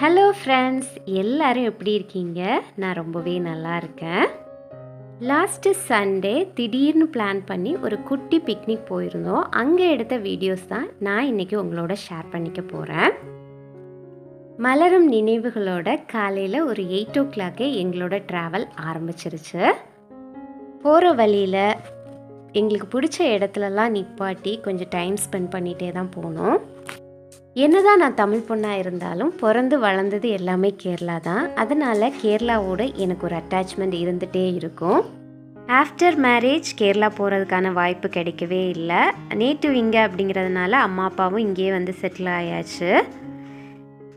Hello friends எல்லாரும் எப்படி இருக்கீங்க? நான் ரொம்பவே நல்லா இருக்கேன். லாஸ்ட்டு சண்டே திடீர்னு பிளான் பண்ணி ஒரு குட்டி பிக்னிக் போயிருந்தோம். அங்கே எடுத்த வீடியோஸ் தான் நான் இன்றைக்கி உங்களோட ஷேர் பண்ணிக்க போகிறேன் மலரும் நினைவுகளோட காலையில் ஒரு எயிட் ஓ கிளாக்கே எங்களோட ட்ராவல் ஆரம்பிச்சிருச்சு. போகிற வழியில் எங்களுக்கு பிடிச்ச இடத்துலலாம் நிப்பாட்டி கொஞ்சம் டைம் ஸ்பெண்ட் பண்ணிகிட்டே தான் போனோம். என்னதான் நான் தமிழ் பொண்ணாக இருந்தாலும் பிறந்து வளர்ந்தது எல்லாமே கேரளா தான். அதனால் கேரளாவோட எனக்கு ஒரு அட்டாச்மெண்ட் இருந்துகிட்டே இருக்கும். ஆஃப்டர் மேரேஜ் கேரளா போகிறதுக்கான வாய்ப்பு கிடைக்கவே இல்லை. நேட்டிவ் இங்கே அப்படிங்கிறதுனால அம்மா அப்பாவும் இங்கேயே வந்து செட்டில் ஆயாச்சு.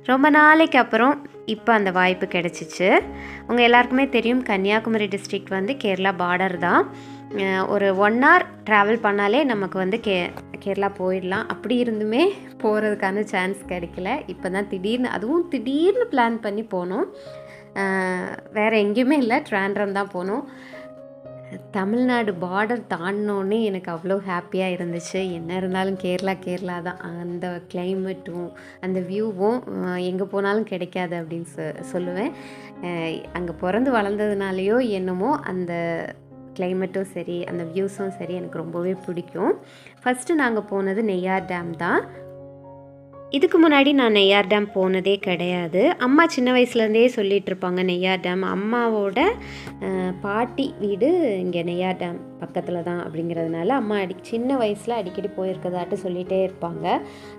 ரொம்ப நாளைக்கு அப்புறம் இப்போ அந்த வாய்ப்பு கிடச்சிச்சு. உங்கள் எல்லாருக்குமே தெரியும் கன்னியாகுமரி டிஸ்ட்ரிக்ட் வந்து கேரளா பார்டர் தான். ஒரு ஒன் ஹவர் ட்ராவல் பண்ணாலே நமக்கு வந்து கே கேரளா போயிடலாம். அப்படி இருந்துமே போகிறதுக்கான சான்ஸ் கிடைக்கல. இப்போ தான் திடீர்னு அதுவும் திடீர்னு பிளான் பண்ணி போனோம். வேறு எங்கேயுமே இல்லை. ட்ராண்ட்ரம் தான் போனோம். தமிழ்நாடு பார்டர் தாண்டினோன்னே எனக்கு அவ்வளோ ஹாப்பியாக இருந்துச்சு. என்ன இருந்தாலும் கேரளா கேரளா தான். அந்த கிளைமேட்டும் அந்த வியூவும் எங்கே போனாலும் கிடைக்காது அப்படின்னு சொ சொல்லுவேன். அங்கே பிறந்து வளர்ந்ததுனாலையோ என்னமோ அந்த கிளைமேட்டும் சரி அந்த வியூஸும் சரி எனக்கு ரொம்பவே பிடிக்கும். ஃபஸ்ட்டு நாங்கள் போனது நெய்யார் டேம் தான். இதுக்கு முன்னாடி நான் நெய்யார் டேம் போனதே கிடையாது. அம்மா சின்ன வயசுலேருந்தே சொல்லிகிட்டு இருப்பாங்க நெய்யார் டேம் அம்மாவோட பாட்டி வீடு இங்கே நெய்யார் டேம் பக்கத்தில் தான். அப்படிங்கிறதுனால அம்மா அடி சின்ன வயசில் அடிக்கடி போயிருக்கதாட்டு சொல்லிகிட்டே இருப்பாங்க.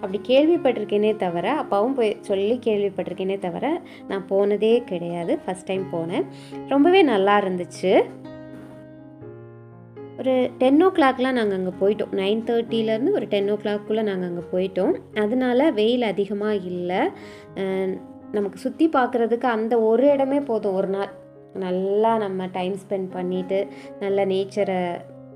அப்படி கேள்விப்பட்டிருக்கேனே தவிர அப்பாவும் போய் சொல்லி கேள்விப்பட்டிருக்கேனே தவிர நான் போனதே கிடையாது. ஃபஸ்ட் டைம் போனேன். ரொம்பவே நல்லா இருந்துச்சு. ஒரு டென் ஓ கிளாக்லாம் நாங்கள் அங்கே போயிட்டோம். நைன் தேர்ட்டிலேருந்து ஒரு டென் ஓ கிளாக்குள்ளே நாங்கள் அங்கே போயிட்டோம். அதனால வெயில் அதிகமாக இல்லை. நமக்கு சுற்றி பார்க்குறதுக்கு அந்த ஒரு இடமே போதும். ஒரு நாள் நல்லா நம்ம டைம் ஸ்பெண்ட் பண்ணிவிட்டு நல்ல நேச்சரை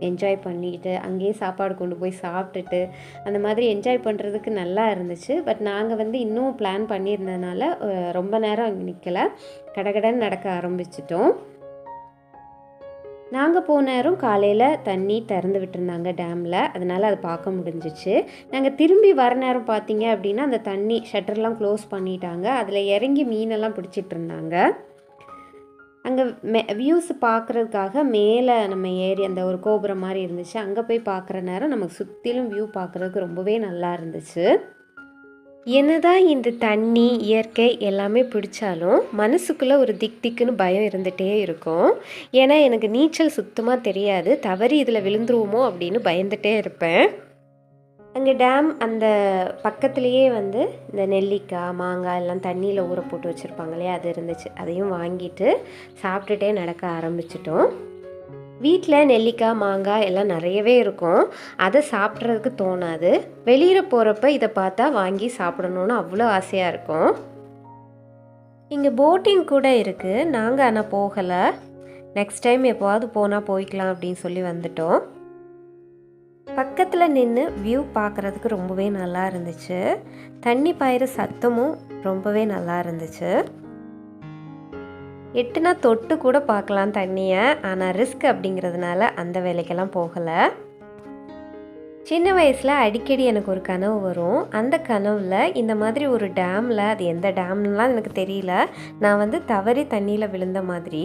என்ஜாய் பண்ணிட்டு அங்கேயே சாப்பாடு கொண்டு போய் சாப்பிட்டுட்டு அந்த மாதிரி என்ஜாய் பண்ணுறதுக்கு நல்லா இருந்துச்சு. பட் நாங்கள் வந்து இன்னும் பிளான் பண்ணியிருந்ததுனால ரொம்ப நேரம் அங்கே நிற்கலை கடகடன்னு நடக்க ஆரம்பிச்சிட்டோம். நாங்கள் போன நேரம் காலையில் தண்ணி திறந்து விட்டுருந்தாங்க டேமில். அதனால் அதை பார்க்க முடிஞ்சிச்சு. நாங்கள் திரும்பி வர நேரம் பார்த்தீங்க அப்படின்னா அந்த தண்ணி ஷட்டர்லாம் க்ளோஸ் பண்ணிட்டாங்க. அதில் இறங்கி மீனெல்லாம் பிடிச்சிட்டு இருந்தாங்க. அங்கே மே வியூஸ் பார்க்குறதுக்காக மேலே நம்ம ஏறி அந்த ஒரு கோபுரம் மாதிரி இருந்துச்சு. அங்கே போய் பார்க்குற நேரம் நமக்கு சுற்றிலும் வியூ பார்க்குறதுக்கு ரொம்பவே நல்லா இருந்துச்சு. என்னதான் இந்த தண்ணி இயற்கை எல்லாமே பிடிச்சாலும் மனசுக்குள்ளே ஒரு திக் திக்குன்னு பயம் இருந்துகிட்டே இருக்கும். ஏன்னா எனக்கு நீச்சல் சுத்தமாக தெரியாது. தவறி இதில் விழுந்துருவோமோ அப்படின்னு பயந்துகிட்டே இருப்பேன். அங்கே டேம் அந்த பக்கத்துலேயே வந்து இந்த நெல்லிக்காய் மாங்காய் எல்லாம் தண்ணியில் ஊற போட்டு வச்சுருப்பாங்க இல்லையா? அது இருந்துச்சு. அதையும் வாங்கிட்டு சாப்பிட்டுட்டே நடக்க ஆரம்பிச்சிட்டோம். வீட்டில் நெல்லிக்காய் மாங்காய் எல்லாம் நிறையவே இருக்கும். அதை சாப்பிட்றதுக்கு தோணாது. வெளியில் போகிறப்ப இதை பார்த்தா வாங்கி சாப்பிடணுன்னு அவ்வளோ ஆசையாக இருக்கும். இங்கே போட்டிங் கூட இருக்குது நாங்கள் ஆனால் போகலை. நெக்ஸ்ட் டைம் எப்போவாவது போனால் போய்க்கலாம் அப்படின்னு சொல்லி வந்துட்டோம். பக்கத்தில் நின்று வியூ பார்க்குறதுக்கு ரொம்பவே நல்லா இருந்துச்சு. தண்ணி பாயிற சத்தமும் ரொம்பவே நல்லா இருந்துச்சு. எட்டுனா தொட்டு கூட பார்க்கலாம் தண்ணியை ஆனால் ரிஸ்க் அப்படிங்கிறதுனால அந்த வேலைக்கெல்லாம் போகலை. சின்ன வயசில் அடிக்கடி எனக்கு ஒரு கனவு வரும். அந்த கனவில் இந்த மாதிரி ஒரு டேமில் அது எந்த டேம்லாம் எனக்கு தெரியல. நான் வந்து தவறி தண்ணியில் விழுந்த மாதிரி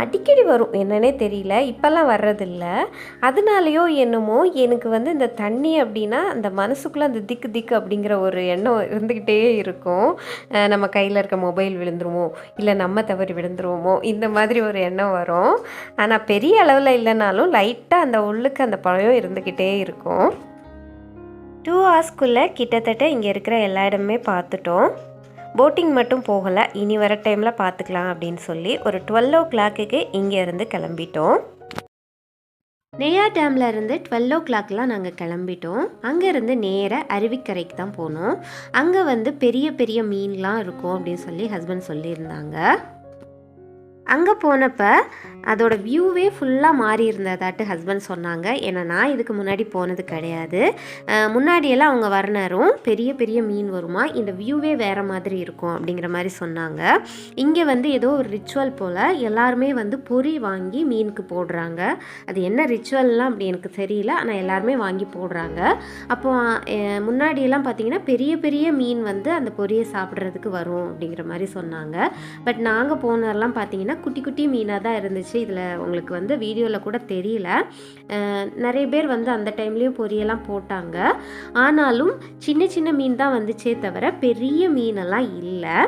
அடிக்கடி வரும். என்னன்னே தெரியல. இப்போல்லாம் வர்றதில்ல. அதனாலேயோ என்னமோ எனக்கு வந்து இந்த தண்ணி அப்படின்னா அந்த மனசுக்குள்ளே அந்த திக்கு திக்கு அப்படிங்கிற ஒரு எண்ணம் இருந்துக்கிட்டே இருக்கும். நம்ம கையில் இருக்க மொபைல் விழுந்துருமோ? இல்லை நம்ம தவறி விழுந்துருவோமோ? இந்த மாதிரி ஒரு எண்ணம் வரும். ஆனால் பெரிய அளவில் இல்லைனாலும் லைட்டாக அந்த உள்ளுக்கு அந்த பழம் இருந்துக்கிட்டே இருக்கும். டூ ஹவர்ஸ்க்குள்ளே கிட்டத்தட்ட இங்கே இருக்கிற எல்லா இடமே பார்த்துட்டோம். போட்டிங் மட்டும் போகலை இனி வர டைமில் பார்த்துக்கலாம் அப்படின்னு சொல்லி ஒரு டுவெல் ஓ கிளாக்குக்கு இங்கேருந்து கிளம்பிட்டோம். நெய்யா டேமில் இருந்து டுவெல் ஓ கிளாக்லாம் நாங்கள் கிளம்பிட்டோம். அங்கேருந்து நேராக அருவிக்கரைக்கு தான் போனோம். அங்கே வந்து பெரிய பெரிய மீன்லாம் இருக்கும் அப்படின்னு சொல்லி ஹஸ்பண்ட் சொல்லியிருந்தாங்க. அங்கே போனப்போ அதோட வியூவே ஃபுல்லாக மாறி இருந்ததாட்டு ஹஸ்பண்ட் சொன்னாங்க. ஏன்னா நான் இதுக்கு முன்னாடி போனது கிடையாது. முன்னாடியெல்லாம் அவங்க வர நேரம் பெரிய பெரிய மீன் வருமா இந்த வியூவே வேறு மாதிரி இருக்கும் அப்படிங்கிற மாதிரி சொன்னாங்க. இங்கே வந்து ஏதோ ஒரு ரிச்சுவல் போல் எல்லாருமே வந்து பொரி வாங்கி மீனுக்கு போடுறாங்க. அது என்ன ரிச்சுவல்லாம் அப்படி எனக்கு தெரியல. ஆனால் எல்லாருமே வாங்கி போடுறாங்க. அப்போ முன்னாடியெல்லாம் பார்த்தீங்கன்னா பெரிய பெரிய மீன் வந்து அந்த பொரியை சாப்பிட்றதுக்கு வரும் அப்படிங்கிற மாதிரி சொன்னாங்க. பட் நாங்கள் போனதெல்லாம் பார்த்தீங்கன்னா குட்டி குட்டி மீனாக தான் இருந்துச்சு. இதில் உங்களுக்கு வந்து வீடியோவில் கூட தெரியல. நிறைய பேர் வந்து அந்த டைம்லேயும் பொரியெல்லாம் போட்டாங்க. ஆனாலும் சின்ன சின்ன மீன் தான் வந்துச்சே தவிர பெரிய மீனெல்லாம் இல்லை.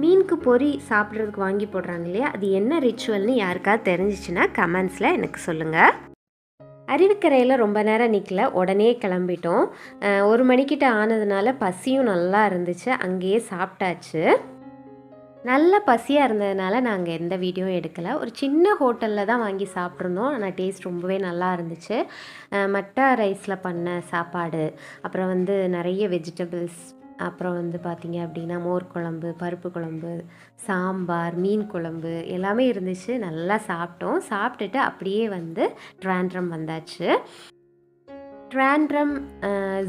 மீனுக்கு பொரி சாப்பிட்றதுக்கு வாங்கி போடுறாங்க இல்லையா? அது என்ன ரிச்சுவல்னு யாருக்காவது தெரிஞ்சிச்சுன்னா கமெண்ட்ஸில் எனக்கு சொல்லுங்கள் அருவிக்கரையில் ரொம்ப நேரம் நிற்கல உடனே கிளம்பிட்டோம். ஒரு மணிக்கிட்ட ஆனதுனால பசியும் நல்லா இருந்துச்சு. அங்கேயே சாப்பிட்டாச்சு. நல்ல பசியாக இருந்ததுனால நாங்கள் எந்த வீடியோவும் எடுக்கலை. ஒரு சின்ன ஹோட்டலில் தான் வாங்கி சாப்பிட்ருந்தோம் ஆனால் டேஸ்ட் ரொம்பவே நல்லா இருந்துச்சு. மட்டா ரைஸில் பண்ண சாப்பாடு அப்புறம் வந்து நிறைய வெஜிடபிள்ஸ் அப்புறம் வந்து பார்த்திங்க அப்படின்னா மோர் குழம்பு பருப்பு குழம்பு சாம்பார் மீன் குழம்பு எல்லாமே இருந்துச்சு. நல்லா சாப்பிட்டோம். சாப்பிட்டுட்டு அப்படியே வந்து ட்ராண்ட்ரம் வந்தாச்சு. ட்ராண்ட்ரம்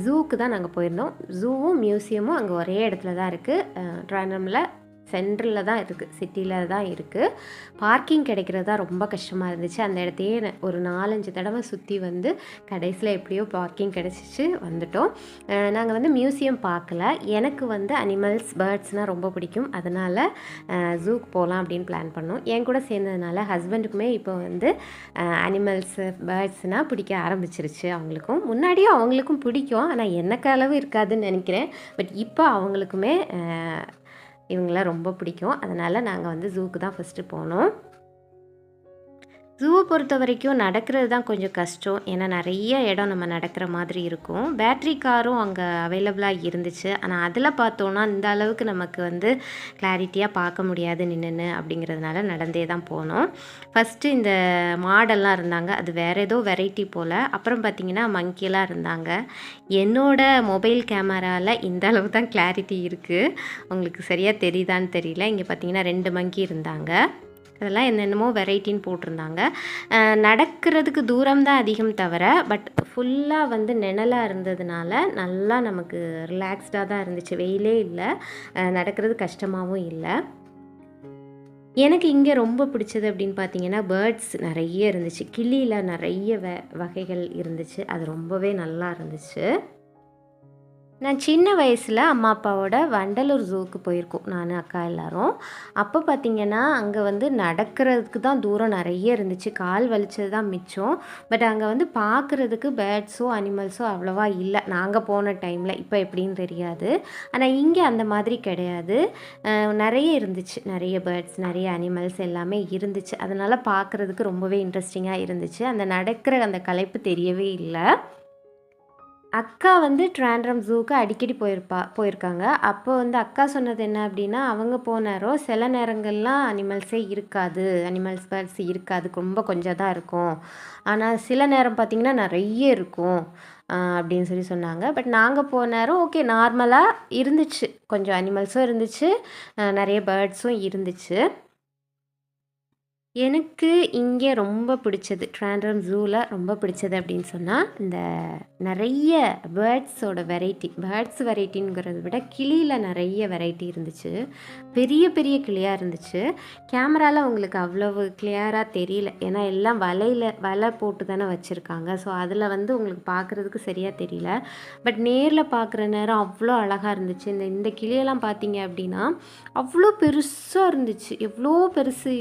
ஜூக்கு தான் நாங்கள் போயிருந்தோம். ஜூவும் மியூசியமும் அங்கே ஒரே இடத்துல தான் இருக்குது ட்ராண்ட்ரமில் சென்ட்ரலில் தான் இருக்குது சிட்டியில் தான் இருக்குது பார்க்கிங் கிடைக்கிறது தான் ரொம்ப கஷ்டமாக இருந்துச்சு. அந்த இடத்தையே ஒரு நாலஞ்சு தடவை சுற்றி வந்து கடைசியில் எப்படியோ பார்க்கிங் கிடச்சிச்சு வந்துட்டோம். நாங்கள் வந்து மியூசியம் பார்க்கல. எனக்கு வந்து அனிமல்ஸ் பேர்ட்ஸ்னால் ரொம்ப பிடிக்கும். அதனால் ஜூக்கு போகலாம் அப்படின்னு பிளான் பண்ணோம். என் கூட சேர்ந்ததுனால ஹஸ்பண்டுக்குமே இப்போ வந்து அனிமல்ஸு பேர்ட்ஸ்னால் பிடிக்க ஆரம்பிச்சிருச்சு அவங்களுக்கும். முன்னாடியும் அவங்களுக்கும் பிடிக்கும். ஆனால் எனக்கு அளவு இருக்காதுன்னு நினைக்கிறேன். பட் இப்போ அவங்களுக்குமே இவங்களாம் ரொம்ப பிடிக்கும். அதனால் நாங்கள் வந்து ஜூக்கு தான் ஃபஸ்ட்டு போனோம். ஜூவை பொறுத்த வரைக்கும் நடக்கிறது தான் கொஞ்சம் கஷ்டம். ஏன்னா நிறைய இடம் நம்ம நடக்கிற மாதிரி இருக்கும். பேட்ரி காரும் அங்கே அவைலபிளாக இருந்துச்சு. ஆனால் அதில் பார்த்தோன்னா இந்த அளவுக்கு நமக்கு வந்து கிளாரிட்டியாக பார்க்க முடியாது நின்று அப்படிங்கிறதுனால நடந்தே தான் போனோம். ஃபஸ்ட்டு இந்த மாடெல்லாம் இருந்தாங்க. அது வேறு ஏதோ வெரைட்டி போல். அப்புறம் பார்த்திங்கன்னா மங்கியெல்லாம் இருந்தாங்க. என்னோட மொபைல் கேமராவில் இந்த அளவு தான் கிளாரிட்டி இருக்குது உங்களுக்கு சரியாக தெரியுதான்னு தெரியல. இங்கே பார்த்தீங்கன்னா ரெண்டு மங்கி இருந்தாங்க. அதெல்லாம் என்னென்னமோ வெரைட்டின்னு போட்டிருந்தாங்க. நடக்கிறதுக்கு தூரம் தான் அதிகம் தவிர பட் ஃபுல்லாக வந்து நிழலாக இருந்ததுனால நல்லா நமக்கு ரிலாக்ஸ்டாக தான் இருந்துச்சு. வெயிலே இல்லை. நடக்கிறது கஷ்டமாகவும் இல்லை. எனக்கு இங்கே ரொம்ப பிடிச்சது அப்படின்னு பார்த்தீங்கன்னா பேர்ட்ஸ் நிறைய இருந்துச்சு. கிளியில் நிறைய வ வகைகள் இருந்துச்சு. அது ரொம்பவே நல்லா இருந்துச்சு. நான் சின்ன வயசில் அம்மா அப்பாவோட வண்டலூர் ஜூக்கு போயிருக்கோம் நான் அக்கா எல்லாரும். அப்போ பார்த்தீங்கன்னா அங்கே வந்து நடக்கிறதுக்கு தான் தூரம் நிறைய இருந்துச்சு. கால் வலிச்சது தான் மிச்சம். பட் அங்கே வந்து பார்க்குறதுக்கு பேர்ட்ஸோ அனிமல்ஸோ அவ்வளோவா இல்லை. நாங்கள் போன டைமில் இப்போ எப்படின்னு தெரியாது. ஆனால் இங்கே அந்த மாதிரி கிடையாது. நிறைய இருந்துச்சு. நிறைய பேர்ட்ஸ் நிறைய அனிமல்ஸ் எல்லாமே இருந்துச்சு. அதனால் பார்க்குறதுக்கு ரொம்பவே இன்ட்ரெஸ்டிங்காக இருந்துச்சு. அந்த நடக்கிற அந்த கலைப்பு தெரியவே இல்லை. அக்கா வந்து ட்ராண்ட்ரம் ஜூக்கு அடிக்கடி போயிருப்பா போயிருக்காங்க. அப்போ வந்து அக்கா சொன்னது என்ன அப்படின்னா அவங்க போனாரோ சில நேரங்கள்லாம் அனிமல்ஸே இருக்காது. அனிமல்ஸ் பேர்ட்ஸ் இருக்காது. ரொம்ப கொஞ்சம் தான் இருக்கும். ஆனால் சில நேரம் பார்த்திங்கன்னா நிறைய இருக்கும் அப்படின்னு சொல்லி சொன்னாங்க. பட் நாங்கள் போன நேரம் ஓகே நார்மலாக இருந்துச்சு. கொஞ்சம் அனிமல்ஸும் இருந்துச்சு. நிறைய பேர்ட்ஸும் இருந்துச்சு. எனக்கு இங்கே ரொம்ப பிடிச்சது ட்ராண்ட்ரம் ஜூவில் ரொம்ப பிடிச்சது அப்படின்னு சொன்னால் இந்த நிறைய பேர்ட்ஸோட வெரைட்டி பேர்ட்ஸ் வெரைட்டிங்கிறத விட கிளியில் நிறைய வெரைட்டி இருந்துச்சு. பெரிய பெரிய கிளியாக இருந்துச்சு. கேமராவில் உங்களுக்கு அவ்வளவு கிளியராக தெரியல. ஏன்னா எல்லாம் வலையில் வலை போட்டு தானே வச்சுருக்காங்க. ஸோ அதில் வந்து உங்களுக்கு பார்க்குறதுக்கு சரியாக தெரியல. பட் நேரில் பார்க்குற நேரம் அவ்வளோ அழகாக இருந்துச்சு. இந்த இந்த கிளியெல்லாம் பார்த்தீங்க அப்படின்னா அவ்வளோ பெருசாக இருந்துச்சு. எவ்வளோ பெருசு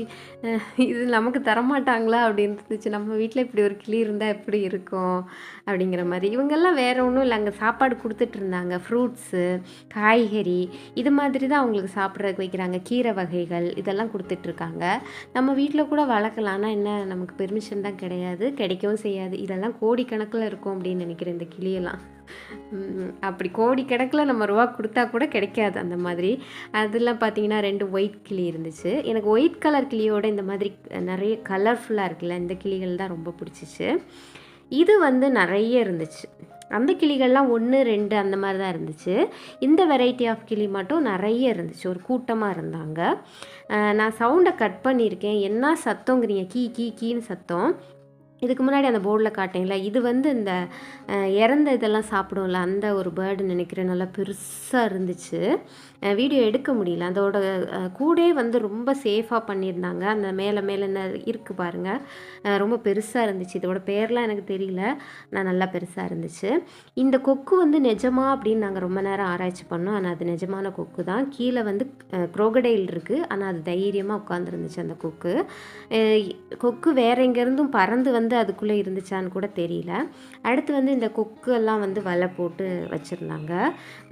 இது நமக்கு தரமாட்டாங்களா அப்படின்னு இருந்துச்சு நம்ம வீட்டில் இப்படி ஒரு கிளி இருந்தால் எப்படி இருக்கும் அப்படிங்கிற மாதிரி. இவங்கெல்லாம் வேறு ஒன்றும் இல்லை. அங்கே சாப்பாடு கொடுத்துட்டு இருந்தாங்க. ஃப்ரூட்ஸு காய்கறி இது மாதிரி தான் அவங்களுக்கு சாப்பிட்றதுக்கு வைக்கிறாங்க. கீரை வகைகள் இதெல்லாம் கொடுத்துட்ருக்காங்க நம்ம வீட்டில் கூட வளர்க்கலாம். ஆனால் என்ன? நமக்கு பெர்மிஷன் தான் கிடையாது. கிடைக்கவும் செய்யாது. இதெல்லாம் கோடிக்கணக்கில் இருக்கும் அப்படின்னு நினைக்கிறேன் இந்த கிளியெல்லாம். அப்படி கோடிக்கணக்கில் நம்ம ரூபா கொடுத்தா கூட கிடைக்காது அந்த மாதிரி. அதெல்லாம் பார்த்தீங்கன்னா ரெண்டு ஒயிட் கிளி இருந்துச்சு. எனக்கு ஒயிட் கலர் கிளியோட இந்த மாதிரி நிறைய கலர்ஃபுல்லாக இருக்குல்ல இந்த கிளிகள் தான் ரொம்ப பிடிச்சிச்சு. இது வந்து நிறைய இருந்துச்சு. அந்த கிளிகள்லாம் ஒன்று ரெண்டு அந்த மாதிரி தான் இருந்துச்சு. இந்த வெரைட்டி ஆஃப் கிளி மட்டும் நிறைய இருந்துச்சு. ஒரு கூட்டமாக இருந்தாங்க. நான் சவுண்டை கட் பண்ணியிருக்கேன். என்ன சத்தங்கிறீங்க? கீ கீ கீன்னு சத்தம். இதுக்கு முன்னாடி அந்த போர்டில் காட்டிங்களா இது வந்து இந்த இறந்த இதெல்லாம் சாப்பிடும்ல அந்த ஒரு பேர்டு நினைக்கிறேன் நல்லா பெருசாக இருந்துச்சு. வீடியோ எடுக்க முடியல. அதோட கூட கூடே வந்து ரொம்ப சேஃபாக பண்ணியிருந்தாங்க. அந்த மேலே மேலே என்ன இருக்குது பாருங்கள் ரொம்ப பெருசாக இருந்துச்சு. இதோட பேர்லாம் எனக்கு தெரியல. நான் நல்லா பெருசாக இருந்துச்சு. இந்த கொக்கு வந்து நிஜமா அப்படின்னு நாங்கள் ரொம்ப நேரம் ஆராய்ச்சி பண்ணோம். ஆனால் அது நிஜமான கொக்கு தான். கீழே வந்து குரோகடைல் இருக்குது ஆனால் அது தைரியமாக உட்காந்துருந்துச்சு அந்த கொக்கு. கொக்கு வேற எங்கேருந்தும் பறந்து வந்து வந்து அதுக்குள்ளே இருந்துச்சான்னு கூட தெரியல. அடுத்து வந்து இந்த கொக்கு எல்லாம் வந்து வலை போட்டு வச்சுருந்தாங்க.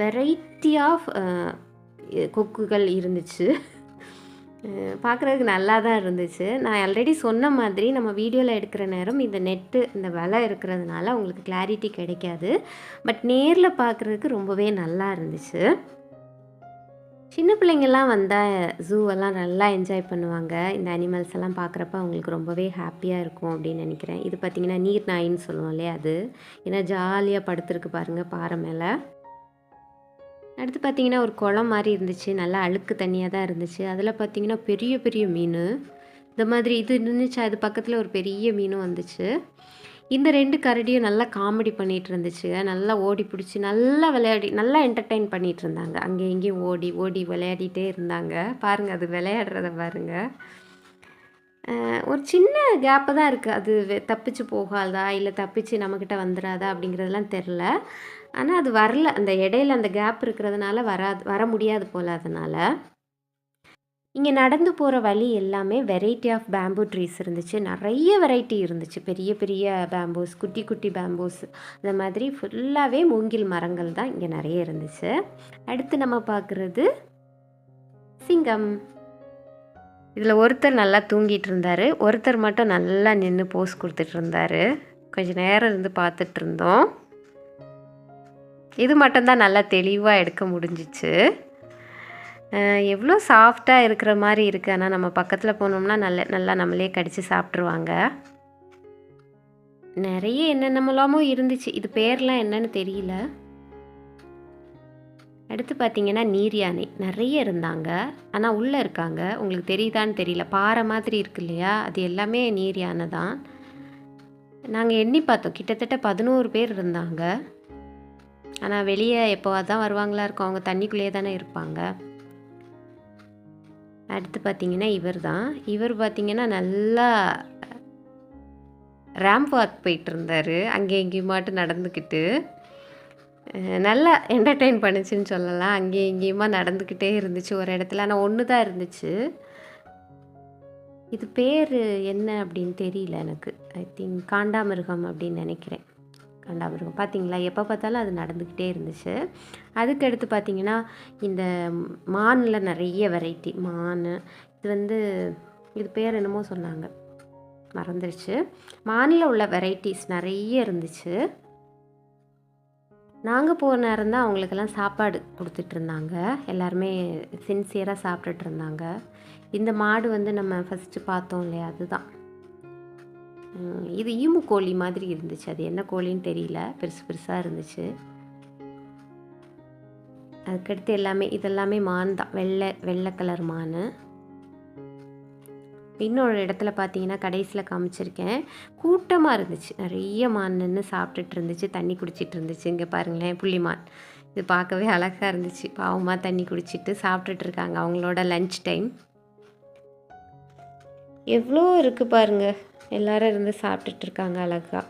வெரைட்டி ஆஃப் கொக்குகள் இருந்துச்சு. பார்க்குறதுக்கு நல்லா தான் இருந்துச்சு. நான் ஆல்ரெடி சொன்ன மாதிரி நம்ம வீடியோவில் எடுக்கிற நேரம் இந்த நெட்டு இந்த வலை இருக்கிறதுனால உங்களுக்கு கிளாரிட்டி கிடைக்காது. பட் நேரில் பார்க்குறதுக்கு ரொம்பவே நல்லா இருந்துச்சு. சின்ன பிள்ளைங்கள்லாம் வந்தால் ஜூவெல்லாம் நல்லா என்ஜாய் பண்ணுவாங்க. இந்த அனிமல்ஸ் எல்லாம் பார்க்குறப்ப அவங்களுக்கு ரொம்பவே ஹாப்பியாக இருக்கும் அப்படின்னு நினைக்கிறேன். இது பார்த்திங்கன்னா நீர் நாயின்னு சொல்லுவோம் இல்லையா அது? ஏன்னா ஜாலியாக படுத்துருக்கு பாருங்கள் பாறை மேலே. அடுத்து பார்த்தீங்கன்னா ஒரு குளம் மாதிரி இருந்துச்சு. நல்லா அழுக்கு தண்ணியாக தான் இருந்துச்சு. அதில் பார்த்தீங்கன்னா பெரிய பெரிய மீன். இந்த மாதிரி இது நின்றுச்சு அது பக்கத்தில் ஒரு பெரிய மீனும் வந்துச்சு. இந்த ரெண்டு கரடியும் நல்லா காமெடி பண்ணிகிட்டு இருந்துச்சு நல்லா ஓடி பிடிச்சி நல்லா விளையாடி நல்லா என்டர்டெயின் பண்ணிகிட்டு இருந்தாங்க அங்கே இங்கேயும் ஓடி ஓடி விளையாடிட்டே இருந்தாங்க. பாருங்கள் அது விளையாடுறத பாருங்கள் ஒரு சின்ன கேப்பு தான் இருக்குது அது தப்பிச்சு போகாதா இல்லை தப்பிச்சு நம்மக்கிட்ட வந்துடாதா அப்படிங்கிறதெல்லாம் தெரில. ஆனால் அது வரல. அந்த இடையில அந்த கேப் இருக்கிறதுனால வராது வர முடியாது போல் அதனால். இங்கே நடந்து போகிற வழி எல்லாமே வெரைட்டி ஆஃப் பேம்பூ ட்ரீஸ் இருந்துச்சு. நிறைய வெரைட்டி இருந்துச்சு. பெரிய பெரிய பேம்பூஸ் குட்டி குட்டி பேம்பூஸ் இந்த மாதிரி ஃபுல்லாகவே மூங்கில் மரங்கள் தான் இங்கே நிறைய இருந்துச்சு. அடுத்து நம்ம பார்க்குறது சிங்கம். இதில் ஒருத்தர் நல்லா தூங்கிட்டு இருந்தார். ஒருத்தர் மட்டும் நல்லா நின்று போஸ் கொடுத்துட்டு இருந்தார். கொஞ்சம் நேரம் இருந்து பார்த்துட்டு இருந்தோம். இது மட்டும்தான் நல்லா தெளிவாக எடுக்க முடிஞ்சிச்சு. எவ்வளோ சாஃப்டாக இருக்கிற மாதிரி இருக்குது ஆனால் நம்ம பக்கத்தில் போனோம்னா நல்ல நல்லா நம்மளே கடித்து சாப்பிட்ருவாங்க நிறைய என்னென்னமெல்லாமோ இருந்துச்சு. இது பேர்லாம் என்னன்னு தெரியல. அடுத்து பார்த்தீங்கன்னா நீர் யானை நிறைய இருந்தாங்க. ஆனால் உள்ளே இருக்காங்க. உங்களுக்கு தெரியுதான்னு தெரியல. பாறை மாதிரி இருக்கு இல்லையா? அது எல்லாமே நீர் யானை தான். நாங்கள் எண்ணி பார்த்தோம். கிட்டத்தட்ட பதினோரு பேர் இருந்தாங்க. ஆனால் வெளியே எப்போ தான் வருவாங்களா இருக்கும் அவங்க தண்ணிக்குள்ளேயே தானே இருப்பாங்க. அடுத்து பார்த்தீங்கன்னா இவர் தான். இவர் பார்த்தீங்கன்னா நல்லா ரேம்ப் வாக் போயிட்டு இருந்தார். அங்கே இங்கேயுமாட்டு நடந்துக்கிட்டு நல்லா என்டர்டெயின் பண்ணுச்சுன்னு சொல்லலாம். அங்கேயும் இங்கேயுமா நடந்துக்கிட்டே இருந்துச்சு ஒரு இடத்துல. ஆனால் ஒன்று தான் இருந்துச்சு. இது பேர் என்ன அப்படின்னு தெரியல எனக்கு. ஐ திங்க் காண்டாமிருகம் அப்படின்னு நினைக்கிறேன். காண்டாமிருகம் பார்த்தீங்களா எப்போ பார்த்தாலும் அது நடந்துக்கிட்டே இருந்துச்சு. அதுக்கு அடுத்து பார்த்தீங்கன்னா இந்த மானில் நிறைய வெரைட்டி மான் இது வந்து இது பேர் என்னமோ சொன்னாங்க. மறந்துருச்சு. மானில் உள்ள வெரைட்டிஸ் நிறைய இருந்துச்சு. நாங்கள் போன நேரம் தான் அவங்களுக்கெல்லாம் சாப்பாடு கொடுத்துட்டு இருந்தாங்க. எல்லாருமே சின்சியராக சாப்பிட்டுட்டு இருந்தாங்க. இந்த மாடு வந்து நம்ம ஃபஸ்ட்டு பார்த்தோம் இல்லையா? அதுதான். இது ஈமு கோழி மாதிரி இருந்துச்சு. அது என்ன கோழின்னு தெரியல. பெருசு பெருசாக இருந்துச்சு. அதுக்கடுத்து எல்லாமே இதெல்லாமே மான் தான். வெள்ளை வெள்ளை கலர் மான். இன்னொரு இடத்துல பார்த்தீங்கன்னா கடைசியில் காமிச்சிருக்கேன். கூட்டமாக இருந்துச்சு. நிறைய மான் நின்று சாப்பிட்டுட்டு இருந்துச்சு. தண்ணி குடிச்சிட்டு இருந்துச்சு. இங்கே பாருங்களேன் புள்ளிமான் இது பார்க்கவே அழகாக இருந்துச்சு. பாவமாக தண்ணி குடிச்சிட்டு சாப்பிட்டுட்டு இருக்காங்க அவங்களோட லன்ச் டைம் எவ்வளோ இருக்குது பாருங்கள் எல்லாரும் இருந்து சாப்பிட்டுட்டு இருக்காங்க அழகா.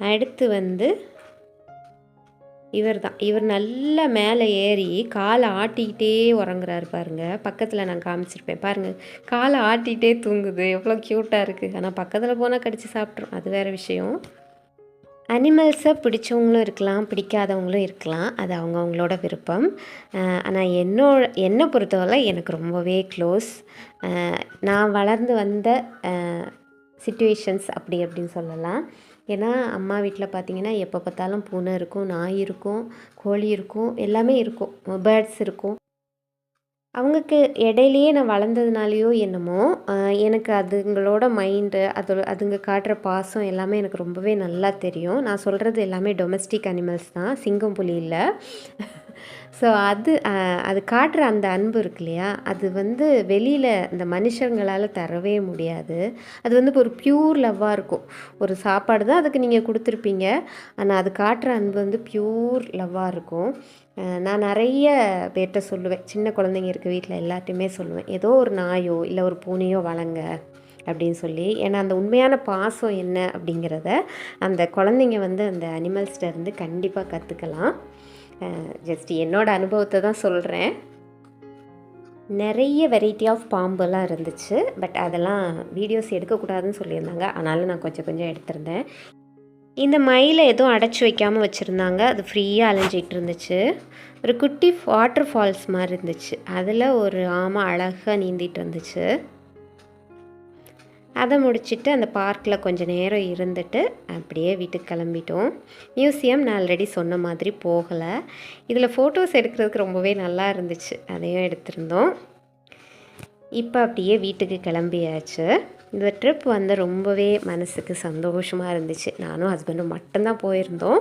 அடுத்து வந்து இவர் தான். இவர் நல்லா மேலே ஏறி காலை ஆட்டிக்கிட்டே உறங்குறாரு பாருங்க. பக்கத்தில் நான் காமிச்சிருப்பேன். பாருங்க காலை ஆட்டிகிட்டே தூங்குது. எவ்வளோ க்யூட்டாக இருக்குது ஆனால் பக்கத்தில் போனால் கடிச்சு சாப்பிட்ரும் அது வேறு விஷயம். அனிமல்ஸை பிடிச்சவங்களும் இருக்கலாம் பிடிக்காதவங்களும் இருக்கலாம். அது அவங்கவுங்களோட விருப்பம். ஆனால் என்னோட என்னை பொறுத்தவரை எனக்கு ரொம்பவே க்ளோஸ் நான் வளர்ந்து வந்த சுச்சுவேஷன்ஸ் அப்படி அப்படின்னு சொல்லலாம். ஏன்னா அம்மா வீட்டில் பார்த்தீங்கன்னா எப்போ பார்த்தாலும் பூனை இருக்கும் நாய் இருக்கும் கோழி இருக்கும் எல்லாமே இருக்கும். பேர்ட்ஸ் இருக்கும். அவங்களுக்கு இடையிலேயே நான் வளர்ந்ததுனாலையோ என்னமோ எனக்கு அதுங்களோட மைண்டு அது அதுங்க காட்டுற பாசம் எல்லாமே எனக்கு ரொம்பவே நல்லா தெரியும். நான் சொல்கிறது எல்லாமே டொமஸ்டிக் அனிமல்ஸ் தான். சிங்கம் புலி இல்லை. ஸோ அது அது காட்டுற அந்த அன்பு இருக்கு இல்லையா அது வந்து வெளியில் இந்த மனுஷங்களால் தரவே முடியாது. அது வந்து ஒரு பியூர் லவ்வாக இருக்கும். ஒரு சாப்பாடு தான் அதுக்கு நீங்கள் கொடுத்துருப்பீங்க. ஆனால் அது காட்டுற அன்பு வந்து பியூர் லவ்வாக இருக்கும். நான் நிறைய பேர்கிட்ட சொல்லுவேன். சின்ன குழந்தைங்க இருக்க வீட்டில் எல்லாத்தையுமே சொல்லுவேன். ஏதோ ஒரு நாயோ இல்லை ஒரு பூனையோ வளங்க அப்படின்னு சொல்லி. ஏன்னா அந்த உண்மையான பாசம் என்ன அப்படிங்கிறத அந்த குழந்தைங்க வந்து அந்த அனிமல்ஸ்ட இருந்து கண்டிப்பாக கற்றுக்கலாம் ஜஸ்ட் என்னோடய அனுபவத்தை தான் சொல்கிறேன் நிறைய வெரைட்டி ஆஃப் பாம்பெல்லாம் இருந்துச்சு. பட் அதெல்லாம் வீடியோஸ் எடுக்கக்கூடாதுன்னு சொல்லியிருந்தாங்க. ஆனாலும் நான் கொஞ்சம் கொஞ்சம் எடுத்திருந்தேன். இந்த மயிலை எதுவும் அடைச்சி வைக்காமல் வச்சுருந்தாங்க. அது ஃப்ரீயாக அலைஞ்சிட்டு இருந்துச்சு. ஒரு குட்டி வாட்டர் ஃபால்ஸ் மாதிரி இருந்துச்சு. அதில் ஒரு ஆமை அழகாக நீந்திட்டு இருந்துச்சு. அதை முடிச்சுட்டு அந்த பார்க்கில் கொஞ்சம் நேரம் இருந்துட்டு அப்படியே வீட்டுக்கு கிளம்பிட்டோம். மியூசியம் நான் ஆல்ரெடி சொன்ன மாதிரி போகலை. இதில் ஃபோட்டோஸ் எடுக்கிறதுக்கு ரொம்பவே நல்லா இருந்துச்சு. அதையும் எடுத்திருந்தோம். இப்போ அப்படியே வீட்டுக்கு கிளம்பியாச்சு. இந்த ட்ரிப் வந்து ரொம்பவே மனசுக்கு சந்தோஷமாக இருந்துச்சு. நானும் ஹஸ்பண்டும் மட்டும்தான் போயிருந்தோம்.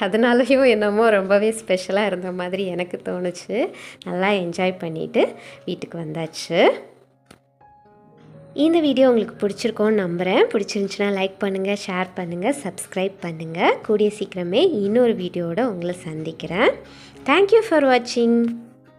அதனாலையும் என்னமோ ரொம்பவே ஸ்பெஷலாக இருந்த மாதிரி எனக்கு தோணுச்சு. நல்லா என்ஜாய் பண்ணிவிட்டு வீட்டுக்கு வந்தாச்சு. இந்த வீடியோ உங்களுக்கு பிடிச்சிருக்கோன்னு நம்புகிறேன் பிடிச்சிருந்துச்சுன்னா லைக் பண்ணுங்கள் ஷேர் பண்ணுங்கள் சப்ஸ்கிரைப் பண்ணுங்கள் கூடிய சீக்கிரமே இன்னொரு வீடியோவோட உங்களை சந்திக்கிறேன். தேங்க்யூ ஃபார் வாட்சிங்